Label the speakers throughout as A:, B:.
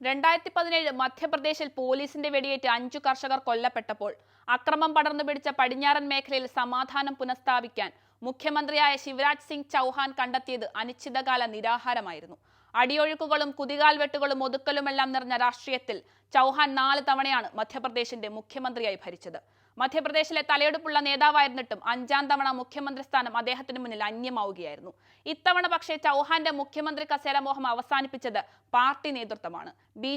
A: രണ്ടായിരത്തി പതിനേഴ് മധ്യപ്രദേശിൽ പോലീസിന്റെ വെടിയേറ്റ് അഞ്ചു കർഷകർ കൊല്ലപ്പെട്ടപ്പോൾ അക്രമം പടർന്നു പിടിച്ച പടിഞ്ഞാറൻ മേഖലയിൽ സമാധാനം പുനഃസ്ഥാപിക്കാൻ മുഖ്യമന്ത്രിയായ ശിവരാജ് സിംഗ് ചൗഹാൻ കണ്ടെത്തിയത് അനിശ്ചിതകാല നിരാഹാരമായിരുന്നു. അടിയൊഴുക്കുകളും കുതികാൽ വെട്ടുകളും ഒതുക്കലുമെല്ലാം നിറഞ്ഞ രാഷ്ട്രീയത്തിൽ ചൗഹാൻ നാല് തവണയാണ് മധ്യപ്രദേശിന്റെ മുഖ്യമന്ത്രിയായി ഭരിച്ചത്. മധ്യപ്രദേശിലെ തലയെടുപ്പുള്ള നേതാവായിരുന്നിട്ടും അഞ്ചാം തവണ മുഖ്യമന്ത്രി സ്ഥാനം അദ്ദേഹത്തിന് മുന്നിൽ അന്യമാവുകയായിരുന്നു. ഇത്തവണ പക്ഷേ ചൗഹാന്റെ മുഖ്യമന്ത്രി കസേര മോഹം അവസാനിപ്പിച്ചത് പാർട്ടി നേതൃത്വമാണ്. ബി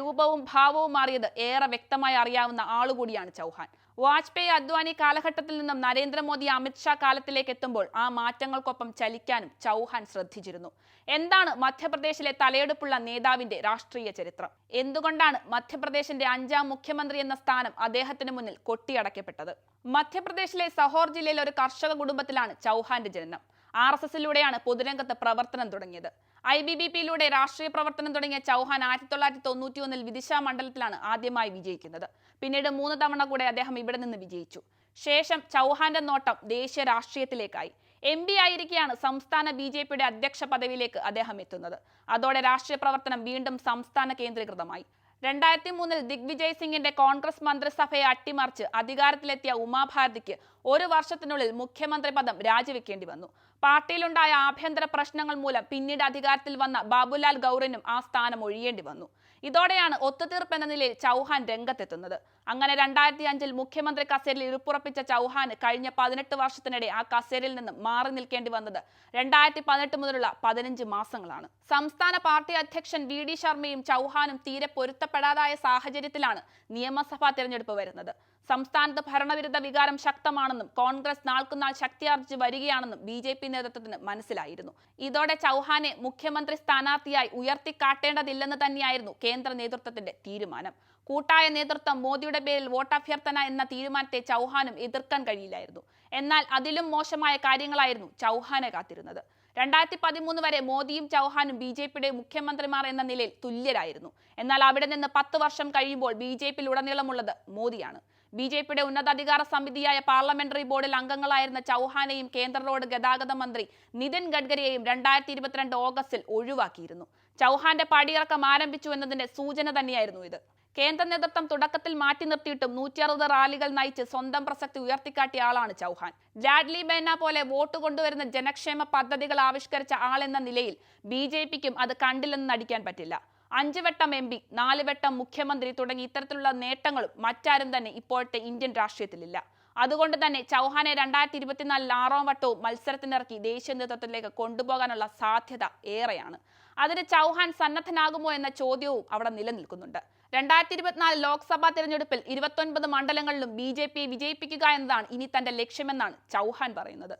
A: രൂപവും ഭാവവും മാറിയത് ഏറെ വ്യക്തമായി അറിയാവുന്ന ആളുകൂടിയാണ് ചൗഹാൻ. വാജ്പേയി അദ്വാനി കാലഘട്ടത്തിൽ നിന്നും നരേന്ദ്രമോദി അമിത്ഷാ കാലത്തിലേക്ക് എത്തുമ്പോൾ ആ മാറ്റങ്ങൾക്കൊപ്പം ചലിക്കാനും ചൗഹാൻ ശ്രദ്ധിച്ചിരുന്നു. എന്താണ് മധ്യപ്രദേശിലെ തലയെടുപ്പുള്ള നേതാവിന്റെ രാഷ്ട്രീയ ചരിത്രം? എന്തുകൊണ്ടാണ് മധ്യപ്രദേശിന്റെ അഞ്ചാം മുഖ്യമന്ത്രി എന്ന സ്ഥാനം അദ്ദേഹത്തിന് മുന്നിൽ കൊട്ടിയടക്കപ്പെട്ടത് മധ്യപ്രദേശിലെ സഹോർ ജില്ലയിലെ ഒരു കർഷക കുടുംബത്തിലാണ് ചൗഹാന്റെ ജനനം. ആർ എസ് എസിലൂടെയാണ് പൊതുരംഗത്ത് പ്രവർത്തനം തുടങ്ങിയത്. ഐ ബി ബി പിയിലൂടെ രാഷ്ട്രീയ പ്രവർത്തനം തുടങ്ങിയ ചൗഹാൻ ആയിരത്തി തൊള്ളായിരത്തി തൊണ്ണൂറ്റി ഒന്നിൽ വിദിശ മണ്ഡലത്തിലാണ് ആദ്യമായി വിജയിക്കുന്നത്. പിന്നീട് മൂന്ന് തവണ കൂടെ അദ്ദേഹം ഇവിടെ നിന്ന് വിജയിച്ചു. ശേഷം ചൗഹാന്റെ നോട്ടം ദേശീയ രാഷ്ട്രീയത്തിലേക്കായി. എം പി ആയിരിക്കെയാണ് സംസ്ഥാന ബി ജെ പിയുടെ അധ്യക്ഷ പദവിയിലേക്ക് അദ്ദേഹം എത്തുന്നത്. അതോടെ രാഷ്ട്രീയ പ്രവർത്തനം വീണ്ടും സംസ്ഥാന കേന്ദ്രീകൃതമായി. രണ്ടായിരത്തി മൂന്നിൽ ദിഗ്വിജയ് സിംഗിന്റെ കോൺഗ്രസ് മന്ത്രിസഭയെ അട്ടിമറിച്ച് അധികാരത്തിലെത്തിയ ഉമാഭാരതിക്ക് ഒരു വർഷത്തിനുള്ളിൽ മുഖ്യമന്ത്രി പദം രാജിവെക്കേണ്ടി വന്നു. പാർട്ടിയിലുണ്ടായ ആഭ്യന്തര പ്രശ്നങ്ങൾ മൂലം പിന്നീട് അധികാരത്തിൽ വന്ന ബാബുലാൽ ഗൗറിനും ആ സ്ഥാനം ഒഴിയേണ്ടി വന്നു. ഇതോടെയാണ് ഒത്തുതീർപ്പ് എന്ന നിലയിൽ ചൗഹാൻ രംഗത്തെത്തുന്നത്. അങ്ങനെ രണ്ടായിരത്തി അഞ്ചിൽ മുഖ്യമന്ത്രി കസേരയിൽ ഇരുപ്പുറപ്പിച്ച ചൗഹാന് കഴിഞ്ഞ പതിനെട്ട് വർഷത്തിനിടെ ആ കസേരയിൽ നിന്ന് മാറി നിൽക്കേണ്ടി വന്നത് രണ്ടായിരത്തി പതിനെട്ട് മുതലുള്ള പതിനഞ്ച് മാസങ്ങളാണ്. സംസ്ഥാന പാർട്ടി അധ്യക്ഷൻ വി ഡി ശർമ്മയും ചൗഹാനും തീരെ പൊരുത്തപ്പെടാതായ സാഹചര്യത്തിലാണ് നിയമസഭാ തെരഞ്ഞെടുപ്പ് വരുന്നത്. സംസ്ഥാനത്ത് ഭരണവിരുദ്ധ വികാരം ശക്തമാണെന്നും കോൺഗ്രസ് നാൾക്കുനാൾ ശക്തിയാർജിച്ച് വരികയാണെന്നും ബി ജെ പി നേതൃത്വത്തിന് മനസ്സിലായിരുന്നു. ഇതോടെ ചൗഹാനെ മുഖ്യമന്ത്രി സ്ഥാനാർത്ഥിയായി ഉയർത്തിക്കാട്ടേണ്ടതില്ലെന്ന് തന്നെയായിരുന്നു കേന്ദ്ര നേതൃത്വത്തിന്റെ തീരുമാനം. കൂട്ടായ നേതൃത്വം മോദിയുടെ പേരിൽ വോട്ടഭ്യർത്ഥന എന്ന തീരുമാനത്തെ ചൗഹാനും എതിർക്കാൻ കഴിയില്ലായിരുന്നു. എന്നാൽ അതിലും മോശമായ കാര്യങ്ങളായിരുന്നു ചൗഹാനെ കാത്തിരുന്നത്. രണ്ടായിരത്തി പതിമൂന്ന് വരെ മോദിയും ചൗഹാനും ബി ജെ പിയുടെ മുഖ്യമന്ത്രിമാർ എന്ന നിലയിൽ തുല്യരായിരുന്നു. എന്നാൽ അവിടെ നിന്ന് പത്ത് വർഷം കഴിയുമ്പോൾ ബി ജെ പിയിൽ ഉടനീളമുള്ളത് മോദിയാണ്. ബി ജെ പിയുടെ ഉന്നതാധികാര സമിതിയായ പാർലമെന്ററി ബോർഡിൽ അംഗങ്ങളായിരുന്ന ചൗഹാനെയും കേന്ദ്ര റോഡ് ഗതാഗത മന്ത്രി നിതിൻ ഗഡ്കരിയെയും രണ്ടായിരത്തി ഇരുപത്തിരണ്ട് ഓഗസ്റ്റിൽ ഒഴിവാക്കിയിരുന്നു. ചൗഹാന്റെ പടിയിറക്കം ആരംഭിച്ചു എന്നതിന്റെ സൂചന തന്നെയായിരുന്നു ഇത്. കേന്ദ്ര നേതൃത്വം തുടക്കത്തിൽ മാറ്റി നിർത്തിയിട്ടും നൂറ്റി അറുപത് റാലികൾ നയിച്ച് സ്വന്തം പ്രസക്തി ഉയർത്തിക്കാട്ടിയ ആളാണ് ചൗഹാൻ. ലാഡ്ലി ബെന്ന പോലെ വോട്ട് കൊണ്ടുവരുന്ന ജനക്ഷേമ പദ്ധതികൾ ആവിഷ്കരിച്ച ആളെന്ന നിലയിൽ ബി ജെ പിക്കും അത് കണ്ടില്ലെന്ന് നടിക്കാൻ പറ്റില്ല. അഞ്ച് വട്ടം എം പി നാല് വട്ടം മുഖ്യമന്ത്രി തുടങ്ങി ഇത്തരത്തിലുള്ള നേട്ടങ്ങളും മറ്റാരും തന്നെ ഇപ്പോഴത്തെ ഇന്ത്യൻ രാഷ്ട്രീയത്തിലില്ല. അതുകൊണ്ട് തന്നെ ചൗഹാനെ രണ്ടായിരത്തി ഇരുപത്തിനാലിൽ ആറാം വട്ടവും മത്സരത്തിനിറക്കി ദേശീയ നേതൃത്വത്തിലേക്ക് കൊണ്ടുപോകാനുള്ള സാധ്യത ഏറെയാണ്. അതിന് ചൗഹാൻ സന്നദ്ധനാകുമോ എന്ന ചോദ്യവും അവിടെ നിലനിൽക്കുന്നുണ്ട്. രണ്ടായിരത്തി ഇരുപത്തിനാല് ലോക്സഭാ തിരഞ്ഞെടുപ്പിൽ ഇരുപത്തൊൻപത് മണ്ഡലങ്ങളിലും ബി ജെ പിയെ വിജയിപ്പിക്കുക എന്നതാണ് ഇനി തന്റെ ലക്ഷ്യമെന്നാണ് ചൗഹാൻ പറയുന്നത്.